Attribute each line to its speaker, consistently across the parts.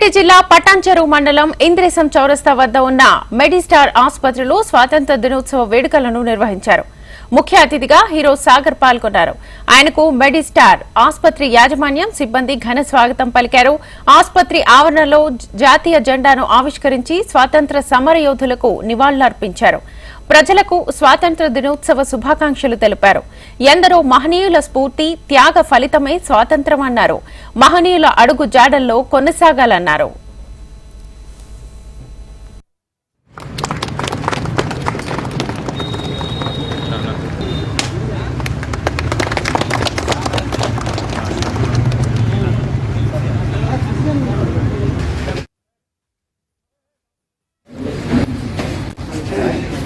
Speaker 1: రంగారెడ్డి జిల్లా పటాన్చెరు మండలం ఇంద్రేశం చౌరస్తా వద్ద ఉన్న మెడిస్టార్ ఆసుపత్రిలో స్వాతంత్ర దినోత్సవ వేడుకలను నిర్వహించారు. ముఖ్య అతిథిగా హీరో సాగర్ పాల్గొన్నారు. ఆయనకు మెడిస్టార్ ఆసుపత్రి యాజమాన్యం సిబ్బంది ఘన స్వాగతం పలికారు. ఆసుపత్రి ఆవరణలో జాతీయ జెండాను ఆవిష్కరించి స్వాతంత్ర సమరయోధులకు నివాళులర్పించారు. ప్రజలకు స్వాతంత్ర దినోత్సవ శుభాకాంక్షలు తెలిపారు. ఎందరో మహనీయుల స్ఫూర్తి త్యాగ ఫలితమే స్వాతంత్రం అన్నారు మహనీయుల అడుగు జాడల్లో కొనసాగాలన్నారు.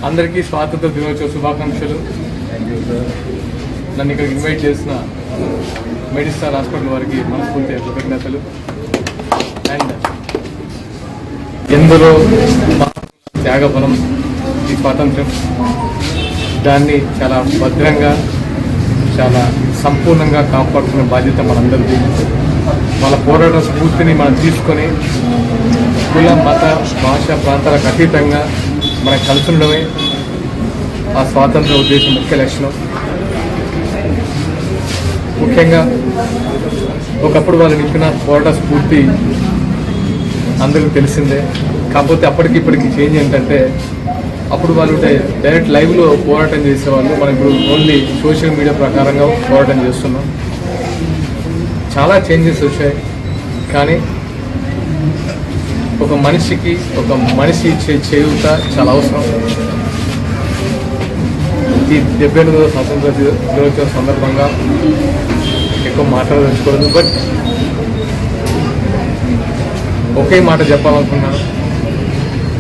Speaker 2: అందరికీ స్వాతంత్ర దినోత్సవ శుభాకాంక్షలు. నన్ను ఇక్కడ ఇన్వైట్ చేసిన మెడిస్టార్ హాస్పిటల్ వారికి మనస్ఫూర్తి కృతజ్ఞతలు. అండ్ ఎందరో త్యాగబలం ఈ స్వాతంత్ర్యం? దాన్ని చాలా భద్రంగా చాలా సంపూర్ణంగా కాపాడుకునే బాధ్యత మనందరిది. వాళ్ళ పోరాట స్ఫూర్తిని మనం తీసుకొని కుల మత భాష ప్రాంతాలకు అతీతంగా మనకు కలిసి ఉండడమే ఆ స్వాతంత్ర ఉద్దేశం ముఖ్య లక్షణం. ముఖ్యంగా ఒకప్పుడు వాళ్ళు నింపిన పోరాట స్ఫూర్తి అందరికీ తెలిసిందే. కాకపోతే అప్పటికి ఇప్పటికి చేంజ్ ఏంటంటే అప్పుడు వాళ్ళు డైరెక్ట్ లైవ్లో పోరాటం చేసేవాళ్ళు. మనం ఇప్పుడు ఓన్లీ సోషల్ మీడియా ప్రకారంగా పోరాటం చేస్తున్నాం. చాలా చేంజెస్ వచ్చాయి. కానీ ఒక మనిషికి ఒక మనిషి ఇచ్చే చేయూత చాలా అవసరం. ఈ డెబ్బై ఎనిమిదవ స్వాతంత్ర దినోత్సవం సందర్భంగా ఎక్కువ మాట్లాడదలుచుకోలేదు బట్ ఒకే మాట చెప్పాలనుకున్నాను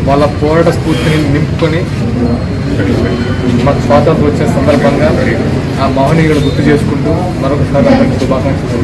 Speaker 2: వాళ్ళ పోరాట స్ఫూర్తిని నింపుకొని మాకు స్వాతంత్రం వచ్చే సందర్భంగా ఆ మహనీయుడు గుర్తు చేసుకుంటూ మరొకసారి అందరికీ శుభాకాంక్షలు